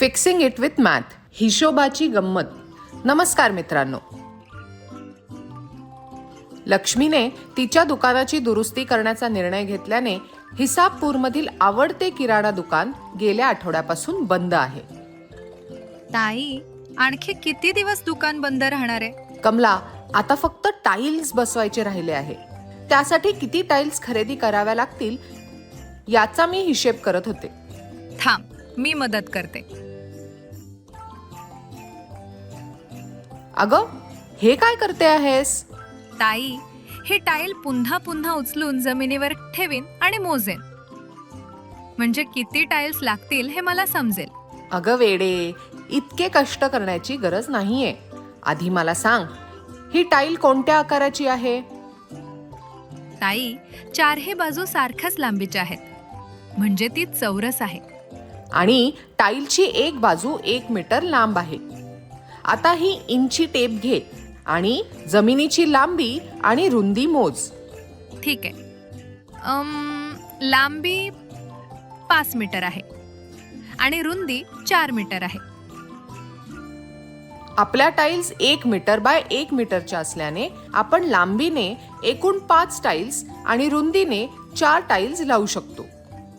Fixing it with math हिशोबाची गंमत. नमस्कार मित्रांनो. लक्ष्मीने तिच्या दुकानाची दुरुस्ती करण्याचा निर्णय घेतल्याने हिसाबपूरमधील आवडते किराणा दुकान गेल्या आठवड्यापासून बंद आहे. ताई आणखी किती दिवस दुकान बंद राहणार आहे? कमला आता फक्त टाईल्स बसवायचे राहिले आहे. त्यासाठी किती टाईल्स खरेदी कराव्या लागतील याचा मी हिशेब करत होते. थांब मी मदत करते. अगं हे काय करते आहेस? ताई हे टाईल पुन्हा पुन्हा उचलून जमिनीवर ठेवीन आणि मोजेन. म्हणजे किती टाईल्स लागतील हे मला समजेल. अगं वेडे इतके कष्ट करण्याची गरज नाहीये. आधी मला सांग ही टाईल कोणत्या आकाराची आहे? ताई चारही बाजू सारख्याच लांबीच्या आहेत. म्हणजे ती चौरस आहे. आणि टाईलची एक बाजू एक मीटर लांब आहे. आता ही इंची टेप घे आणि जमिनीची लांबी आणि रुंदी मोज. ठीक आहे. अम, लांबी पाच मीटर आहे आणि रुंदी चार मीटर आहे. आपल्या टाईल्स एक मीटर बाय एक मीटरच्या असल्याने आपण लांबीने एकूण पाच टाईल्स आणि रुंदीने चार टाईल्स लावू शकतो.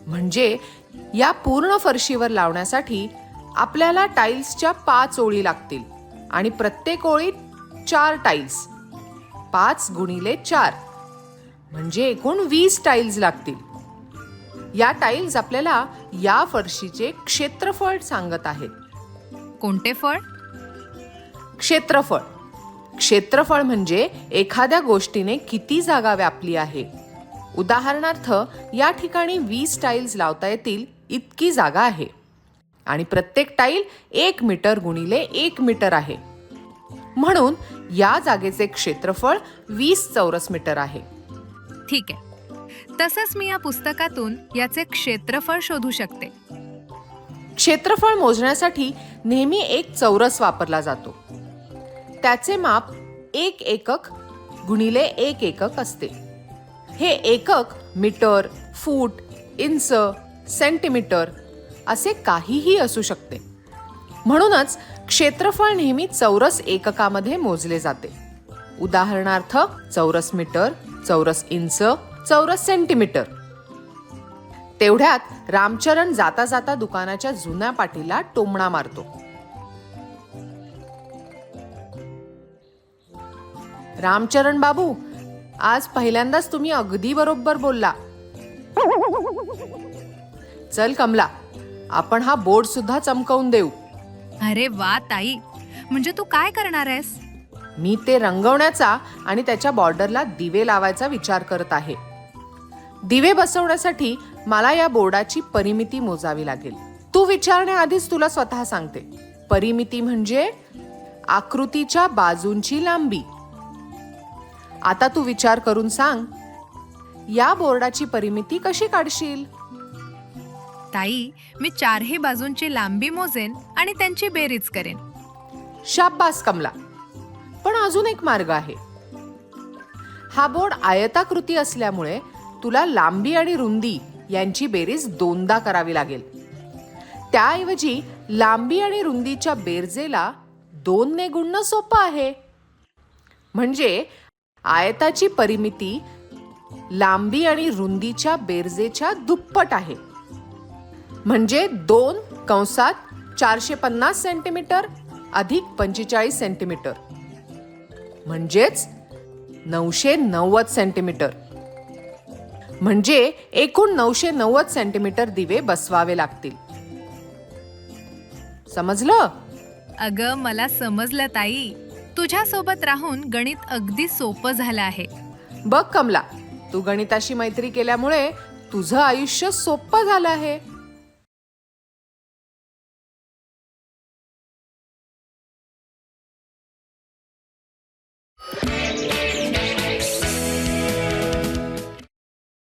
म्हणजे या पूर्ण फरशीवर लावण्यासाठी आपल्याला टाईल्सच्या पाच ओळी लागतील. आणि प्रत्येक ओळीत चार टाईल्स पाच गुणिले चार. म्हणजे एकूण वीस टाईल्स लागतील. या टाईल्स आपल्याला या फरशीचे क्षेत्रफळ सांगत आहेत. कोणते फळ? क्षेत्रफळ. क्षेत्रफळ म्हणजे एखाद्या गोष्टीने किती जागा व्यापली आहे. उदाहरणार्थ या ठिकाणी वीस टाईल्स लावता येतील इतकी जागा आहे. आणि प्रत्येक टाईल एक मीटर गुणिले एक मीटर आहे. म्हणून या जागेचे क्षेत्रफळ वीस चौरस मीटर आहे. ठीक आहे. तसंच मी या पुस्तकातून याचे क्षेत्रफळ शोधू शकते. क्षेत्रफळ मोजण्यासाठी नेहमी एक चौरस वापरला जातो. त्याचे माप एक एकक गुणिले एक एकक असते. हे एकक मीटर फूट इंच सेंटीमीटर असे काहीही असू शकते. म्हणूनच क्षेत्रफळ नेहमी चौरस एककामध्ये मोजले जाते. उदाहरणार्थ चौरस मीटर चौरस इंच चौरस सेंटीमीटर. तेवढ्यात रामचरण जाता जाता दुकानाच्या जुन्या पाठीला टोमणा मारतो. रामचरण बाबू आज पहिल्यांदाच तुम्ही अगदी बरोबर बोलला. चल कमला आपण हा बोर्ड सुद्धा चमकवून देऊ. अरे वा ताई. म्हणजे तू काय करणार आहेस? मी ते रंगवण्याचा आणि त्याच्या बॉर्डरला दिवे लावायचा विचार करत आहे. दिवे बसवण्यासाठी मला या बोर्डाची परिमिती मोजावी लागेल. तू विचारण्याआधीच तुला स्वतः सांगते. परिमिती म्हणजे आकृतीच्या बाजूंची लांबी. आता तू विचार करून सांग या बोर्डाची परिमिती कशी काढशील? ताई मी चारही बाजूंची लांबी मोजेन आणि त्यांची बेरीज करेन. शाब्बास कमला. पण अजून एक मार्ग आहे. हा बोर्ड आयताकृती असल्यामुळे तुला लांबी आणि रुंदी यांची बेरीज दोनदा करावी लागेल. त्याऐवजी लांबी आणि रुंदीच्या बेरजेला दोनने गुणणं सोपं आहे. म्हणजे आयताची परिमिती लांबी आणि रुंदीच्या बेरजेच्या दुप्पट आहे. म्हणजे दोन कंसात चारशे पन्नास सेंटीमीटर अधिक पंचेचाळीस सेंटीमीटर. म्हणजेच नऊशे नव्वद सेंटीमीटर. म्हणजे एकूण नऊशे नव्वद सेंटीमीटर दिवे बसवावे लागतील. समजलं? अगं मला समजलं ताई. तुझ्यासोबत राहून गणित अगदी सोपं झालं आहे. बघ कमला तू गणिताशी मैत्री केल्यामुळे तुझं आयुष्य सोपं झालं आहे. you